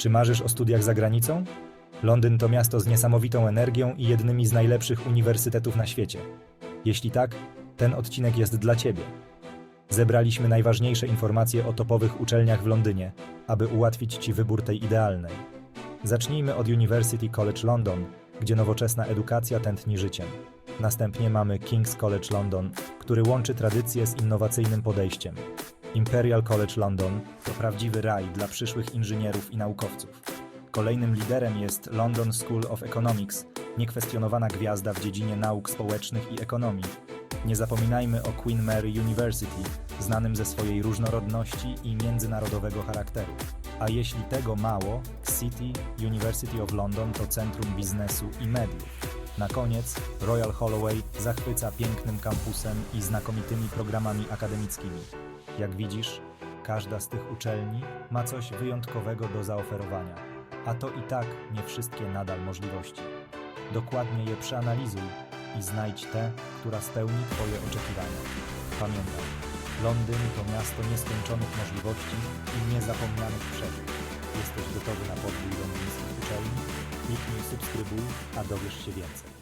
Czy marzysz o studiach za granicą? Londyn to miasto z niesamowitą energią i jednymi z najlepszych uniwersytetów na świecie. Jeśli tak, ten odcinek jest dla Ciebie. Zebraliśmy najważniejsze informacje o topowych uczelniach w Londynie, aby ułatwić Ci wybór tej idealnej. Zacznijmy od University College London, gdzie nowoczesna edukacja tętni życiem. Następnie mamy King's College London, który łączy tradycję z innowacyjnym podejściem. Imperial College London to prawdziwy raj dla przyszłych inżynierów i naukowców. Kolejnym liderem jest London School of Economics, niekwestionowana gwiazda w dziedzinie nauk społecznych i ekonomii. Nie zapominajmy o Queen Mary University, znanym ze swojej różnorodności i międzynarodowego charakteru. A jeśli tego mało, City University of London to centrum biznesu i mediów. Na koniec Royal Holloway zachwyca pięknym kampusem i znakomitymi programami akademickimi. Jak widzisz, każda z tych uczelni ma coś wyjątkowego do zaoferowania, a to i tak nie wszystkie nadal możliwości. Dokładnie je przeanalizuj i znajdź tę, która spełni Twoje oczekiwania. Pamiętaj, Londyn to miasto nieskończonych możliwości i niezapomnianych przeżyć. Jesteś gotowy na londyńskich uczelni? Kliknij subskrybuj, a dowiesz się więcej.